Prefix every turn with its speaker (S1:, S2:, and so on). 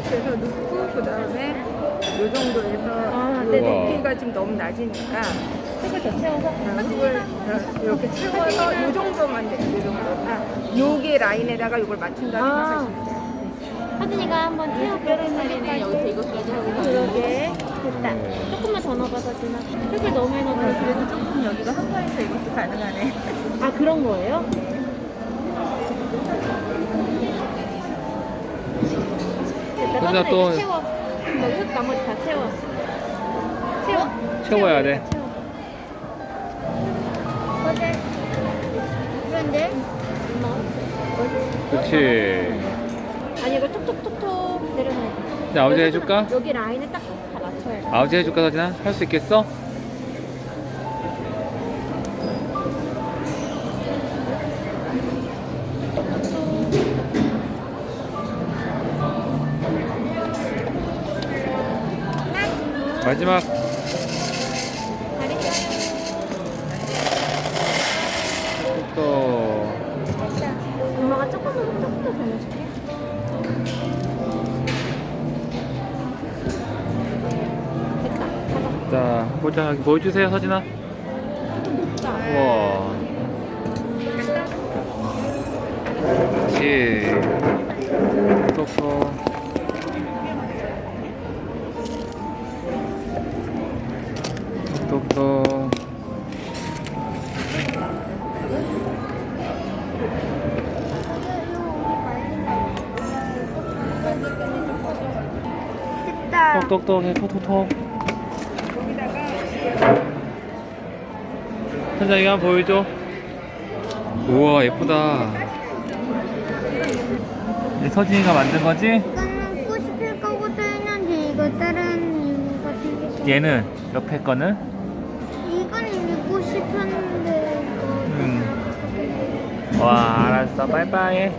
S1: 이렇게 해서 넣고 그 다음에 요 정도에서
S2: 아,
S1: 요
S2: 네네.
S1: 높이가 좀 너무 낮으니까
S2: 흙을 더 채워서
S1: 어, 이걸 어, 이렇게 채워서 요 정도만 돼. 요 정도. 아, 요게 라인에다가 이걸 맞춘다고
S2: 아.
S1: 생각하시면 돼요.
S2: 하진이가 한번 채워보는 날이네 여기서 이것까지 하고 그러게 됐다 조금만 더 넣어봐서 지나 흙을 너무 많이 넣어서
S3: 그래도 조금 여기가 한가해서 이것도 가능하네.
S2: 아 그런 거예요?
S4: 하진아,
S2: 하진아
S4: 또-
S2: 채워 너흙 나머지 다 채워 채워
S4: 채워야 돼.
S2: 어제 그런데
S4: 그렇지.
S2: 아니 이거 톡톡톡톡 내려놔야 돼
S4: 아버지 해줄까?
S2: 여기 라인을 딱 다 맞춰야 돼
S4: 아버지 해줄까 서진아? 할 수 있겠어? 마지막 또
S2: 엄마가 조금 더 조금 더 돌려줄게 됐다 가자
S4: 자, 보자. 보여주세요, 서진아. 우와. 톡톡.
S2: 됐다
S4: 톡톡톡 해, 톡톡톡. 선자 이거 한번 보여줘. 우와, 예쁘다. 이 서진이가 만든 거지?
S5: 이거는 꽃이 필 거부터 했는데 이거 다른 이유가 생겼어.
S4: 얘는 옆에 거는? 와, 알았어. 빠이빠이.